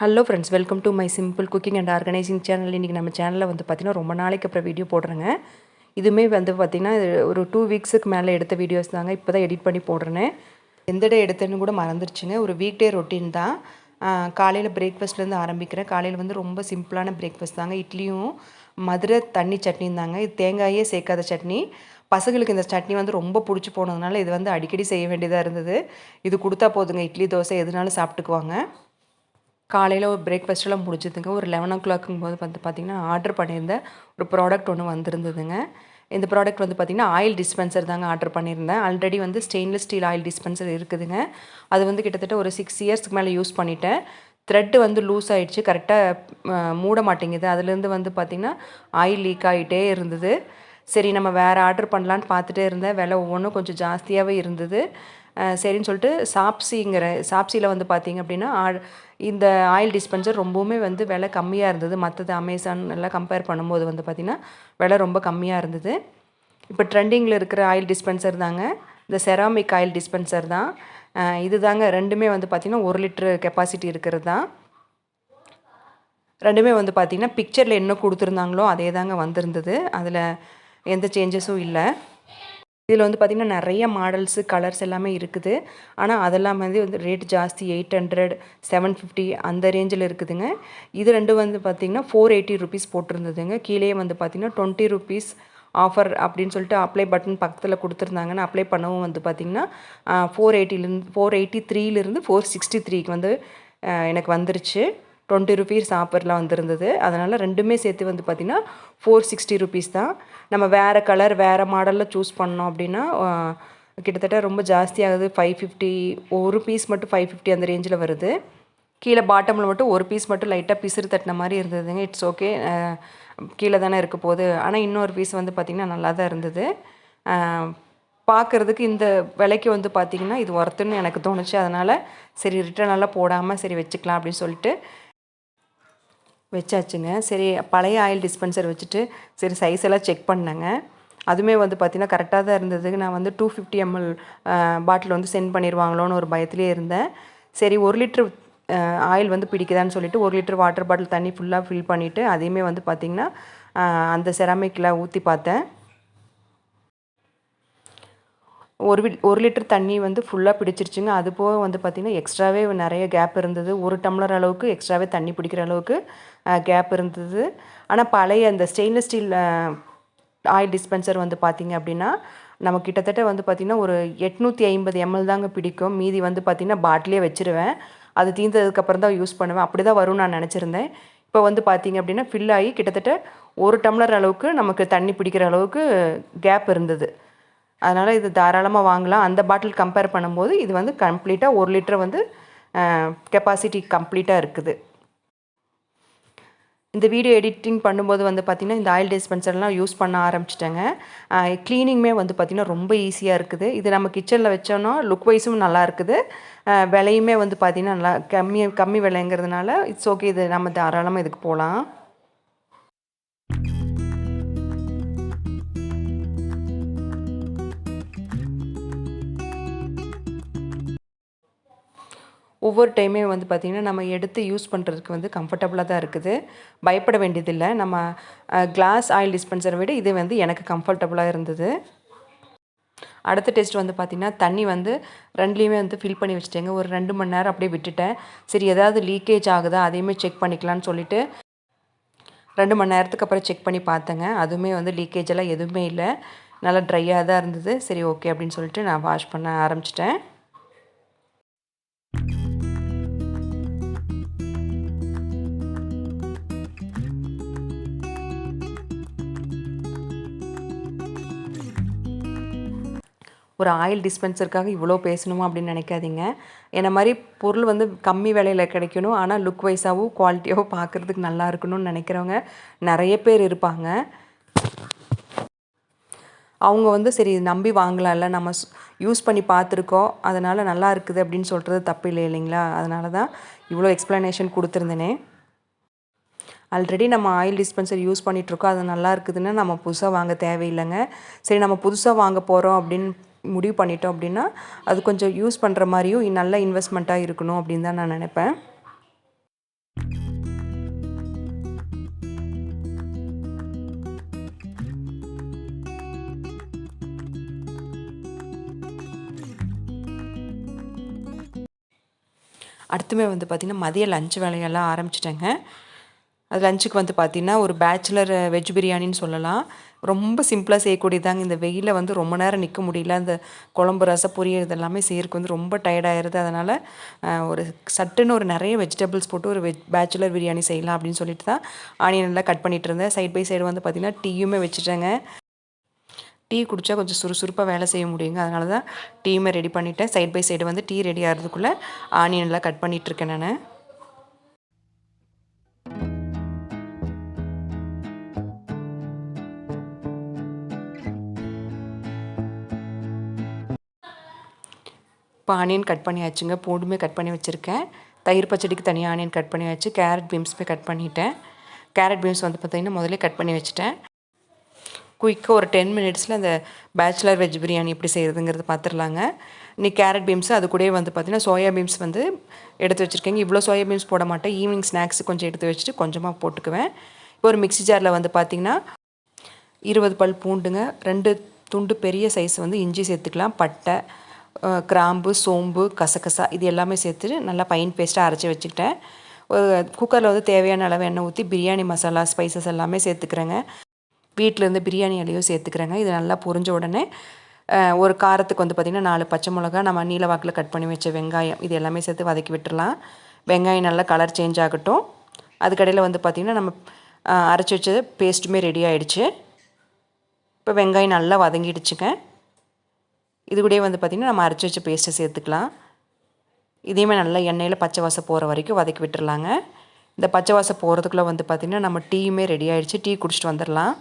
Hello friends welcome to my simple cooking and organising channel இன்றைக்கி நம்ம சேனலில் வந்து பார்த்திங்கன்னா ரொம்ப நாளைக்கு அப்புறம் வீடியோ போடுறேங்க. இதுவுமே வந்து பார்த்திங்கன்னா ஒரு டூ வீக்ஸுக்கு மேலே எடுத்த வீடியோஸ் தாங்க. இப்போ தான் எடிட் பண்ணி போடுறேன். எந்த டே எடுத்தேன்னு கூட மறந்துருச்சுங்க. ஒரு வீக் டே ரொட்டீன் தான் காலையில் பிரேக்ஃபாஸ்ட்லேருந்து ஆரம்பிக்கிறேன். காலையில் வந்து ரொம்ப சிம்பிளான பிரேக்ஃபாஸ்ட் தாங்க. இட்லியும் மதுரை தண்ணி சட்னியும் தாங்க. இது தேங்காயே சேர்க்காத சட்னி. பசங்களுக்கு இந்த சட்னி வந்து ரொம்ப பிடிச்சி போனதுனால இது வந்து அடிக்கடி செய்ய வேண்டியதாக இருந்தது. இது கொடுத்தா போதுங்க. இட்லி தோசை எதுனாலும் சாப்பிட்டுக்குவாங்க. காலையில் ஒரு பிரேக்ஃபாஸ்ட்டெல்லாம் முடிஞ்சதுங்க ஒரு லெவன் ஓ கிளாக்குங்கும் போது வந்து பார்த்திங்கன்னா ஆர்டர் பண்ணியிருந்தேன் ஒரு ப்ராடக்ட் ஒன்று வந்திருந்ததுங்க. இந்த ப்ராடக்ட் வந்து பார்த்திங்கன்னா ஆயில் டிஸ்பென்சர் தாங்க ஆர்டர் பண்ணியிருந்தேன். ஆல்ரெடி வந்து ஸ்டெயின்லெஸ் ஸ்டீல் ஆயில் டிஸ்பென்சர் இருக்குதுங்க. அது வந்து கிட்டத்தட்ட ஒரு சிக்ஸ் இயர்ஸ்க்கு மேலே யூஸ் பண்ணிட்டேன். த்ரெட்டு வந்து லூஸ் ஆகிடுச்சு கரெக்டாக மூட மாட்டேங்குது. அதுலேருந்து வந்து பார்த்திங்கன்னா ஆயில் லீக் ஆகிட்டே இருந்தது. சரி நம்ம வேறு ஆர்டர் பண்ணலான்னு பார்த்துட்டே இருந்தேன். விலை ஒவ்வொன்றும் கொஞ்சம் ஜாஸ்தியாகவே இருந்தது. சரின்னு சொல்லிட்டு சாப்சிங்கிற சாப்சியில் வந்து பார்த்திங்க அப்படின்னா இந்த ஆயில் டிஸ்பென்சர் ரொம்பவுமே வந்து விலை கம்மியாக இருந்தது. மற்றது அமேசான் எல்லாம் கம்பேர் பண்ணும்போது வந்து பார்த்திங்கன்னா விலை ரொம்ப கம்மியாக இருந்தது. இப்போ ட்ரெண்டிங்கில் இருக்கிற ஆயில் டிஸ்பென்சர் தாங்க. இந்த செராமிக் ஆயில் டிஸ்பென்சர் தான். இது தாங்க ரெண்டுமே வந்து பார்த்திங்கன்னா ஒரு லிட்ரு கெப்பாசிட்டி இருக்கிறது தான். ரெண்டுமே வந்து பார்த்திங்கன்னா பிக்சரில் என்ன கொடுத்துருந்தாங்களோ அதே தாங்க வந்திருந்தது. அதில் எந்த சேஞ்சஸும் இல்லை. இதில் வந்து பார்த்திங்கன்னா நிறைய மாடல்ஸு கலர்ஸ் எல்லாமே இருக்குது. ஆனால் அதெல்லாம் வந்து வந்து ரேட் ஜாஸ்தி எயிட் ஹண்ட்ரட் செவன் ஃபிஃப்டி அந்த ரேஞ்சில் இருக்குதுங்க. இது ரெண்டும் வந்து பார்த்திங்கன்னா ஃபோர் எயிட்டி ருபீஸ் போட்டிருந்ததுங்க. கீழே வந்து பார்த்திங்கன்னா டுவெண்ட்டி ருபீஸ் ஆஃபர் அப்படின்னு சொல்லிட்டு அப்ளை பட்டன் பக்கத்தில் கொடுத்துருந்தாங்கன்னு அப்ளை பண்ணவும் வந்து பார்த்திங்கன்னா ஃபோர் எயிட்டிலேருந்து ஃபோர் எயிட்டி த்ரீலேருந்து ஃபோர் சிக்ஸ்டி த்ரீக்கு வந்து எனக்கு வந்துருச்சு. டுவெண்ட்டி ருபீஸ் ஆஃபர்லாம் வந்திருந்தது. அதனால் ரெண்டுமே சேர்த்து வந்து பார்த்திங்கன்னா ஃபோர் சிக்ஸ்டி ருபீஸ் தான். நம்ம வேறு கலர் வேறு மாடலில் சூஸ் பண்ணோம் அப்படின்னா கிட்டத்தட்ட ரொம்ப ஜாஸ்தியாகுது. ஃபைவ் ஃபிஃப்டி ஒரு பீஸ் மட்டும் ஃபைவ் ஃபிஃப்டி அந்த ரேஞ்சில் வருது. கீழே பாட்டமில் மட்டும் ஒரு பீஸ் மட்டும் லைட்டாக பிசுறு தட்டின மாதிரி இருந்ததுங்க. இட்ஸ் ஓகே கீழே தானே இருக்க போகுது. ஆனால் இன்னொரு பீஸ் வந்து பார்த்திங்கன்னா நல்லா தான் இருந்தது. பார்க்குறதுக்கு இந்த விலைக்கு வந்து பார்த்திங்கன்னா இது ஒர்த்துன்னு எனக்கு தோணுச்சு. அதனால் சரி ரிட்டர்ன் எல்லாம் போடாமல் சரி வச்சுக்கலாம் அப்படின்னு சொல்லிட்டு வச்சாச்சுங்க. சரி பழைய ஆயில் டிஸ்பென்சர் வச்சுட்டு சரி சைஸ் எல்லாம் செக் பண்ணேங்க. அதுவுமே வந்து பார்த்திங்கன்னா கரெக்டாக தான் இருந்தது நான் வந்து டூ ஃபிஃப்டி எம்எல் பாட்டில் வந்து சென்ட் பண்ணிடுவாங்களோன்னு ஒரு பயத்துலேயே இருந்தேன். சரி ஒரு லிட்ரு ஆயில் வந்து பிடிக்குதான்னு சொல்லிட்டு ஒரு லிட்டர் வாட்டர் பாட்டில் தண்ணி ஃபுல்லாக ஃபில் பண்ணிவிட்டு அதையுமே வந்து பார்த்திங்கன்னா அந்த செராமிக்கில் ஊற்றி பார்த்தேன். ஒரு ஒரு லிட்டர் தண்ணி வந்து ஃபுல்லாக பிடிச்சிருச்சுங்க. அது போக வந்து பார்த்திங்கன்னா எக்ஸ்ட்ராவே நிறைய கேப் இருந்தது. ஒரு டம்ளர் அளவுக்கு எக்ஸ்ட்ராவே தண்ணி பிடிக்கிற அளவுக்கு. கேப் இருந்தது. ஆனால் பழைய அந்த ஸ்டெயின்லெஸ் ஸ்டீல் ஆயில் டிஸ்பென்சர் வந்து பார்த்திங்க அப்படின்னா நம்ம கிட்டத்தட்ட வந்து பார்த்திங்கன்னா ஒரு எட்நூற்றி ஐம்பது எம்எல் தாங்க பிடிக்கும். மீதி வந்து பார்த்திங்கன்னா பாட்டிலே வச்சுருவேன். அது தீர்ந்ததுக்கப்புறம் தான் யூஸ் பண்ணுவேன். அப்படி தான் வரும்னு நான் நினச்சிருந்தேன். இப்போ வந்து பார்த்திங்க அப்படின்னா ஃபில் ஆகி கிட்டத்தட்ட ஒரு டம்ளர் அளவுக்கு நமக்கு தண்ணி பிடிக்கிற அளவுக்கு கேப் இருந்தது. அதனால் இது தாராளமாக வாங்கலாம். அந்த பாட்டில் கம்பேர் பண்ணும்போது இது வந்து கம்ப்ளீட்டாக ஒரு லிட்டர் வந்து கெப்பாசிட்டி கம்ப்ளீட்டாக இருக்குது. இந்த வீடியோ எடிட்டிங் பண்ணும்போது வந்து பார்த்திங்கன்னா இந்த ஆயில் டிஸ்பென்சர்லாம் யூஸ் பண்ண ஆரம்பிச்சிட்டேங்க. க்ளீனிங்குமே வந்து பார்த்திங்கன்னா ரொம்ப ஈஸியாக இருக்குது. இது நம்ம கிச்சனில் வச்சோன்னா லுக் வைஸும் நல்லா இருக்குது. விலையுமே வந்து பார்த்திங்கன்னா நல்லா கம்மி கம்மி விலைங்கிறதுனால இட்ஸ் ஓகே இது நம்ம தாராளமாக இதுக்கு போகலாம் ஒவ்வொரு டைமே வந்து பார்த்திங்கன்னா நம்ம எடுத்து யூஸ் பண்ணுறதுக்கு வந்து கம்ஃபர்டபுளாக தான் இருக்குது. பயப்பட வேண்டியதில்லை. நம்ம கிளாஸ் ஆயில் டிஸ்பென்சரை விட இது வந்து எனக்கு கம்ஃபர்டபுளாக இருந்தது. அடுத்த டெஸ்ட் வந்து பார்த்திங்கன்னா தண்ணி வந்து ரெண்டுலேயுமே வந்து ஃபில் பண்ணி வச்சுட்டேங்க. ஒரு ரெண்டு மணி நேரம் அப்படியே விட்டுட்டேன். சரி ஏதாவது லீக்கேஜ் ஆகுதா அதையுமே செக் பண்ணிக்கலான்னு சொல்லிவிட்டு ரெண்டு மணி நேரத்துக்கு அப்புறம் செக் பண்ணி பார்த்தேங்க. அதுவுமே வந்து லீக்கேஜ் எல்லாம் எதுவுமே இல்லை. நல்லா ட்ரையாக தான் இருந்தது. சரி ஓகே அப்படின்னு சொல்லிட்டு நான் வாஷ் பண்ண ஆரம்பிச்சிட்டேன். ஒரு ஆயில் டிஸ்பென்சருக்காக இவ்வளோ பேசணுமா அப்படின்னு நினைக்காதீங்க. என்ன மாதிரி பொருள் வந்து கம்மி விலையில் கிடைக்கணும். ஆனால் லுக் வைஸாகவும் குவாலிட்டியாகவும் பார்க்குறதுக்கு நல்லா இருக்கணும்னு நினைக்கிறவங்க நிறைய பேர் இருப்பாங்க. அவங்க வந்து சரி நம்பி வாங்கலாம்ல. நம்ம யூஸ் பண்ணி பார்த்துருக்கோம். அதனால் நல்லா இருக்குது அப்படின்னு சொல்கிறது தப்பு இல்லை இல்லைங்களா? அதனால தான் இவ்வளோ எக்ஸ்ப்ளனேஷன் கொடுத்துருந்தேனே. ஆல்ரெடி நம்ம ஆயில் டிஸ்பென்சர் யூஸ் பண்ணிகிட்ருக்கோம் அது நல்லா இருக்குதுன்னு நம்ம புதுசாக வாங்க தேவையில்லைங்க. சரி நம்ம புதுசாக வாங்க போகிறோம் அப்படின்னு முடிவு பண்ணிட்டோம் அப்படின்னா அது கொஞ்சம் யூஸ் பண்ணுற மாதிரியும் நல்ல இன்வெஸ்ட்மெண்ட்டாக இருக்கணும் அப்படின்னு தான் நான் நினைப்பேன். அடுத்துமே வந்து பார்த்திங்கன்னா மதிய லஞ்ச் வேலையெல்லாம் ஆரம்பிச்சிட்டேங்க. அது லஞ்சுக்கு வந்து பார்த்திங்கன்னா ஒரு பேச்சுலர் வெஜ் பிரியாணின்னு சொல்லலாம். ரொம்ப சிம்பிளாக செய்யக்கூடியதாங்க இந்த வெயிலில் வந்து ரொம்ப நேரம் நிற்க முடியல. அந்த குழம்பு ரசம் பொரியல் இதெல்லாமே செய்யறதுக்கு வந்து ரொம்ப டயர்டாயிருது அதனால் ஒரு சட்டுன்னு ஒரு நிறைய வெஜிடபிள்ஸ் போட்டு ஒரு வெஜ் பேச்சுலர் பிரியாணி செய்யலாம் அப்படின்னு சொல்லிட்டு தான் ஆனியன் எல்லாம் கட் பண்ணிகிட்டு இருந்தேன். சைட் பை சைடு வந்து பார்த்திங்கன்னா டீயுமே வச்சுட்டேங்க. டீ குடித்தா கொஞ்சம் சுறுசுறுப்பாக வேலை செய்ய முடியுங்க. அதனால தான் டீயுமே ரெடி பண்ணிவிட்டேன் சைட் பை சைடு வந்து டீ ரெடி ஆகிறதுக்குள்ளே ஆனியன் எல்லாம் கட் பண்ணிகிட்ருக்கேன் நான். இப்போ ஆனியன் கட் பண்ணியாச்சுங்க. பூண்டுமே கட் பண்ணி வச்சுருக்கேன். தயிர் பச்சடிக்கு தனியாக ஆனியன் கட் பண்ணியாச்சு கேரட் பீன்ஸுமே கட் பண்ணிட்டேன். கேரட் பீன்ஸ் வந்து பார்த்திங்கன்னா முதலே கட் பண்ணி வச்சுட்டேன். குயிக்காக ஒரு டென் மினிட்ஸில் அந்த பேச்சுலர் வெஜ் பிரியாணி எப்படி செய்கிறதுங்கிறது பார்த்துடலாங்க இன்னைக்கு கேரட் பீன்ஸ் அது கூட வந்து பார்த்திங்கன்னா சோயா பீன்ஸ் வந்து எடுத்து வச்சுருக்கேங்க. இவ்வளோ சோயா பீன்ஸ் போட மாட்டேன். ஈவினிங் ஸ்நாக்ஸ் கொஞ்சம் எடுத்து வச்சுட்டு கொஞ்சமாக போட்டுக்குவேன். இப்போ ஒரு மிக்ஸி ஜாரில் வந்து பார்த்திங்கன்னா இருபது பல் பூண்டுங்க. ரெண்டு துண்டு பெரிய சைஸ் வந்து இஞ்சி சேர்த்துக்கலாம். பட்டை கிராம்பு சோம்பு கசகசா இது எல்லாமே சேர்த்துட்டு நல்லா பைன் பேஸ்ட்டாக அரைச்சி வச்சுக்கிட்டேன். குக்கரில் வந்து தேவையான அளவு எண்ணெய் ஊற்றி பிரியாணி மசாலா ஸ்பைசஸ் எல்லாமே சேர்த்துக்கிறேங்க. வீட்டிலேருந்து பிரியாணி இலையும் சேர்த்துக்கிறேங்க. இது நல்லா பொரிஞ்ச உடனே ஒரு காரத்துக்கு வந்து பார்த்திங்கன்னா நாலு பச்சை மிளகா நம்ம நீல வாக்கில் கட் பண்ணி வச்ச வெங்காயம் இது எல்லாமே சேர்த்து வதக்கி விட்டுடலாம் வெங்காயம் நல்லா கலர் சேஞ்ச் ஆகட்டும். அதுக்கடையில் வந்து பார்த்திங்கன்னா நம்ம அரைச்சி வச்ச பேஸ்ட்டுமே ரெடி ஆகிடுச்சு இப்போ வெங்காயம் நல்லா வதங்கிடுச்சுங்க. இது கூட வந்து பார்த்திங்கன்னா நம்ம அரைச்சி வச்ச பேஸ்ட்டை சேர்த்துக்கலாம். இதையுமே நல்லா எண்ணெயில் பச்சை வாசம் போகிற வரைக்கும் வதக்கி விட்டுடலாங்க இந்த பச்சை வாசம் போகிறதுக்குள்ளே வந்து பார்த்திங்கன்னா நம்ம டீயுமே ரெடி ஆகிடுச்சு டீ குடிச்சிட்டு வந்துடலாம்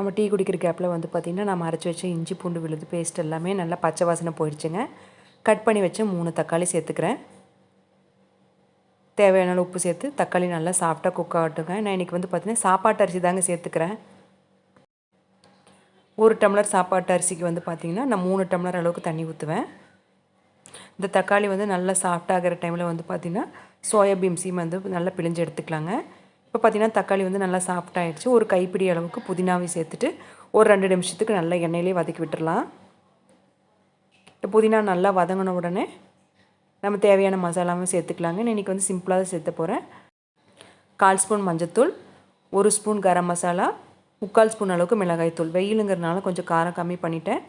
நம்ம டீ குடிக்கிற கேப்பில் வந்து பார்த்திங்கன்னா நம்ம அரைச்சி வச்ச இஞ்சி பூண்டு விழுது பேஸ்ட் எல்லாமே நல்லா பச்சை வாசனை போயிடுச்சுங்க கட் பண்ணி வச்ச மூணு தக்காளி சேர்த்துக்கிறேன். தேவையான உப்பு சேர்த்து தக்காளி நல்லா சாஃப்டாக குக் ஆகட்டுங்க. நான் இன்றைக்கி வந்து பார்த்திங்கன்னா சாப்பாட்டு அரிசி தாங்க சேர்த்துக்கிறேன். ஒரு டம்ளர் சாப்பாட்டு அரிசிக்கு வந்து பார்த்திங்கன்னா நான் மூணு டம்ளர் அளவுக்கு தண்ணி ஊற்றுவேன் இந்த தக்காளி வந்து நல்லா சாஃப்டாகிற டைமில் வந்து பார்த்திங்கன்னா சோயாபீன்ஸையும் வந்து நல்லா பிழிஞ்சு எடுத்துக்கலாங்க. இப்போ பார்த்திங்கன்னா தக்காளி வந்து நல்லா சாஃப்டாகிடுச்சு ஒரு கைப்பிடி அளவுக்கு புதினாவை சேர்த்துட்டு ஒரு ரெண்டு நிமிஷத்துக்கு நல்லா எண்ணெயிலே வதக்கி விட்டுடலாம் இப்போ புதினா நல்லா வதங்கின உடனே நம்ம தேவையான மசாலாவும் சேர்த்துக்கலாங்க. இன்றைக்கி வந்து சிம்பிளாக தான் சேர்த்த போகிறேன் கால் ஸ்பூன் மஞ்சத்தூள் ஒரு ஸ்பூன் கரம் மசாலா முக்கால் ஸ்பூன் அளவுக்கு மிளகாய் தூள். வெயிலுங்கிறதுனால கொஞ்சம் காரம் கம்மி பண்ணிட்டேன்.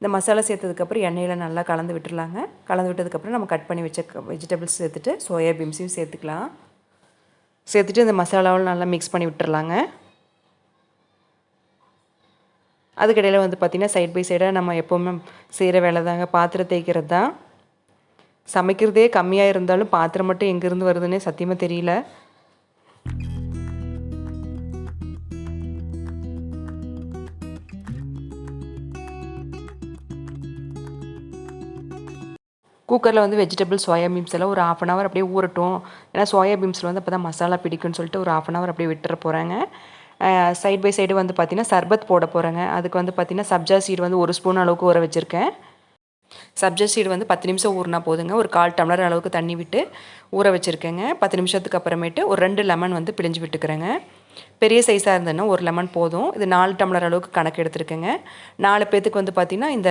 இந்த மசாலா சேர்த்ததுக்கப்புறம் எண்ணெயில் நல்லா கலந்து விட்டுருலாங்க கலந்து விட்டதுக்கப்புறம் நம்ம கட் பண்ணி வச்ச வெஜிடபிள்ஸ் சேர்த்துட்டு சோயா பீன்ஸையும் சேர்த்துக்கலாம். சேர்த்துட்டு இந்த மசாலாவில் நல்லா மிக்ஸ் பண்ணி விட்டுறலாங்க அதுக்கடையில் வந்து பார்த்திங்கன்னா சைட் பை சைடாக நம்ம எப்போவுமே செய்கிற வேலை தாங்க பாத்திரம் தேய்க்கிறது தான் சமைக்கிறதே கம்மியாக இருந்தாலும் பாத்திரம் மட்டும் எங்கேருந்து வருதுன்னே சத்தியமாக தெரியல. குக்கரில் வந்து வெஜிடபிள் சோயா பீன்ஸ் எல்லாம் ஒரு ஆஃப் அன் ஹவர் அப்படியே ஊறட்டும். ஏன்னா சோயா பீன்ஸில் வந்து அப்போ தான் மசாலா பிடிக்கும்னு சொல்லிட்டு ஒரு ஆஃப் அன் ஹவர் அப்படியே விட்டுற போகிறாங்க சைட் பை சைடு வந்து பார்த்திங்கன்னா சர்பத் போட போகிறேங்க அதுக்கு வந்து பார்த்திங்கன்னா சப்ஜா சீடு வந்து ஒரு ஸ்பூன் அளவுக்கு ஊற வச்சுருக்கேன். சப்ஜா சீடு வந்து பத்து நிமிஷம் ஊறினா போதுங்க. ஒரு கால் டம்ளர் அளவுக்கு தண்ணி விட்டு ஊற வச்சுருக்கேங்க. பத்து நிமிஷத்துக்கு அப்புறமேட்டு ஒரு ரெண்டு லெமன் வந்து பிழிஞ்சு விட்டுக்கிறேங்க. பெரிய சைஸாக இருந்ததுன்னா ஒரு லெமன் போதும். இது நாலு டம்ளர் அளவுக்கு கணக்கு எடுத்துருக்கேங்க. நாலு பேத்துக்கு வந்து பார்த்திங்கன்னா இந்த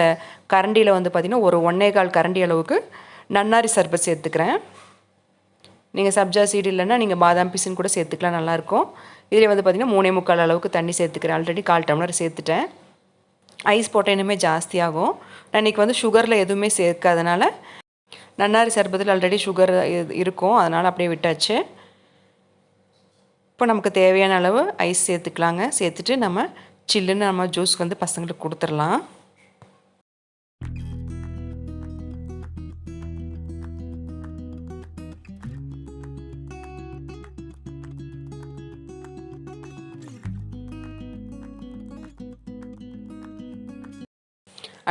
கரண்டியில் வந்து பார்த்திங்கன்னா ஒரு ஒன்றே கால் கரண்டி அளவுக்கு நன்னாரி சர்பத் சேர்த்துக்கிறேன். நீங்கள் சப்ஜா சீடு இல்லைன்னா நீங்கள் பாதாம் பீஸுன்னு கூட சேர்த்துக்கலாம் நல்லாயிருக்கும். இதில் வந்து பார்த்திங்கன்னா மூணே முக்கால் அளவுக்கு தண்ணி சேர்த்துக்கிறேன். ஆல்ரெடி கால் டம்ளர் சேர்த்துட்டேன். ஐஸ் போட்டால் இன்னுமே ஜாஸ்தியாகும். நான் இன்றைக்கி வந்து சுகரில் எதுவுமே சேர்க்காதனால நன்னாரி சர்பத்தில் ஆல்ரெடி சுகர் இருக்கும். அதனால் அப்படியே விட்டாச்சு. இப்போ நமக்கு தேவையான அளவு ஐஸ் சேர்த்துக்கலாங்க. சேர்த்துட்டு நம்ம சில்லுன்னு நம்ம ஜூஸ் வந்து பசங்களுக்கு கொடுத்துடலாம்.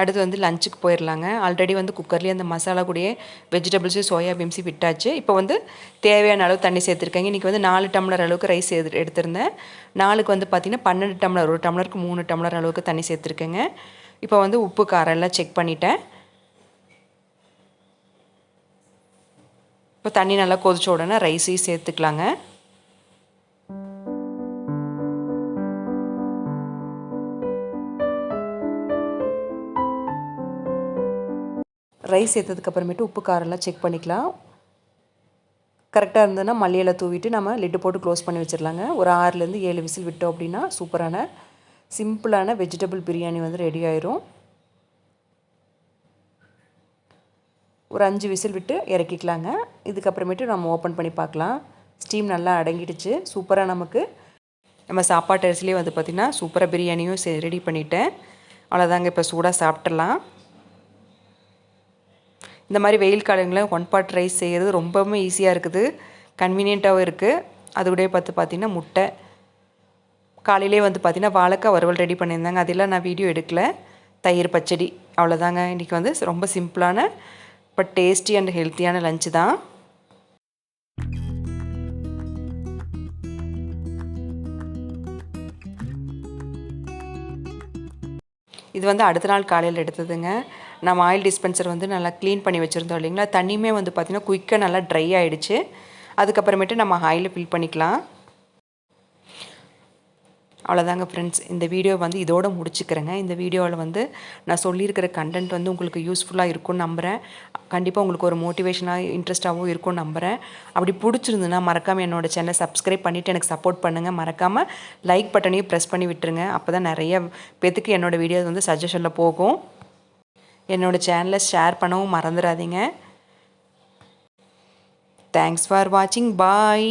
அடுத்து வந்து லஞ்சுக்கு போயிடலாங்க ஆல்ரெடி வந்து குக்கர்லேயே அந்த மசாலா கூடயே வெஜிடபிள்ஸு சோயா பீம்ஸு விட்டாச்சு. இப்போ வந்து தேவையான அளவு தண்ணி சேர்த்துருக்கேங்க. இன்றைக்கி வந்து நாலு டம்ளர் அளவுக்கு ரைஸ் எடு எடுத்திருந்தேன். நாளுக்கு வந்து பார்த்திங்கன்னா பன்னெண்டு டம்ளர் ஒரு டம்ளருக்கு மூணு டம்ளர் அளவுக்கு தண்ணி சேர்த்துருக்கேங்க. இப்போ வந்து உப்பு காரம் எல்லாம் செக் பண்ணிட்டேன். இப்போ தண்ணி நல்லா கொதிச்ச உடனே ரைஸையும் சேர்த்துக்கலாங்க. ரைஸ் சேர்த்ததுக்கப்புறமேட்டு உப்பு காரெல்லாம் செக் பண்ணிக்கலாம். கரெக்டாக இருந்ததுன்னா மல்லியில் தூவிட்டு நம்ம லிட்டு போட்டு க்ளோஸ் பண்ணி வச்சிடலாங்க ஒரு ஆறுலேருந்து ஏழு விசில் விட்டோம் அப்படின்னா சூப்பரான சிம்பிளான வெஜிடபிள் பிரியாணி வந்து ரெடி ஆயிரும். ஒரு அஞ்சு விசில் விட்டு இறக்கிக்கலாங்க. இதுக்கப்புறமேட்டு நம்ம ஓப்பன் பண்ணி பார்க்கலாம். ஸ்டீம் நல்லா அடங்கிடுச்சு. சூப்பராக நமக்கு நம்ம சாப்பாட்டு அரிசிலே வந்து பார்த்திங்கன்னா சூப்பராக பிரியாணியும் ரெடி பண்ணிட்டேன். அவ்வளோதாங்க இப்போ சூடாக சாப்பிட்றலாம் இந்த மாதிரி வெயில் காலங்களில் ஒன் பாட் ரைஸ் செய்கிறது ரொம்பவுமே ஈஸியாக இருக்குது. கன்வீனியண்ட்டாகவும் இருக்குது அது கூட பார்த்து பார்த்திங்கன்னா முட்டை. காலையிலே வந்து பார்த்திங்கன்னா வாழைக்காய் வறுவல் ரெடி பண்ணியிருந்தாங்க. அதெல்லாம் நான் வீடியோ எடுக்கல. தயிர் பச்சடி. அவ்வளோதாங்க. இன்றைக்கி வந்து ரொம்ப சிம்பிளான பட் டேஸ்டி அண்ட் ஹெல்த்தியான லஞ்சு தான். இது வந்து அடுத்த நாள் காலையில் எடுத்ததுங்க. நம்ம ஆயில் டிஸ்பென்சர் வந்து நல்லா க்ளீன் பண்ணி வச்சுருந்தோம் இல்லைங்களா? தண்ணியுமே வந்து பார்த்திங்கன்னா குயிக்காக நல்லா ட்ரை ஆகிடுச்சு அதுக்கப்புறமேட்டு நம்ம ஆயிலை ஃபில் பண்ணிக்கலாம். அவ்வளோதாங்க ஃப்ரெண்ட்ஸ் இந்த வீடியோ வந்து இதோட முடிச்சுக்கிறேங்க. இந்த வீடியோவில் வந்து நான் சொல்லியிருக்கிற கண்டென்ட் வந்து உங்களுக்கு யூஸ்ஃபுல்லாக இருக்கும்னு நம்புகிறேன் கண்டிப்பாக உங்களுக்கு ஒரு மோட்டிவேஷனாக இன்ட்ரெஸ்ட்டாகவும் இருக்கும்னு நம்புகிறேன் அப்படி பிடிச்சிருந்துன்னா மறக்காமல் என்னோடய சேனலை சப்ஸ்கிரைப் பண்ணிவிட்டு எனக்கு சப்போர்ட் பண்ணுங்கள் மறக்காமல் லைக் பட்டனையும் ப்ரெஸ் பண்ணி விட்டுருங்க. அப்போ தான் நிறைய பேத்துக்கு என்னோடய வீடியோ வந்து சஜஷனில் போகும். என்னோடய சேனலை ஷேர் பண்ணவும் மறந்துடாதீங்க தேங்க்ஸ் ஃபார் வாட்சிங் பாய்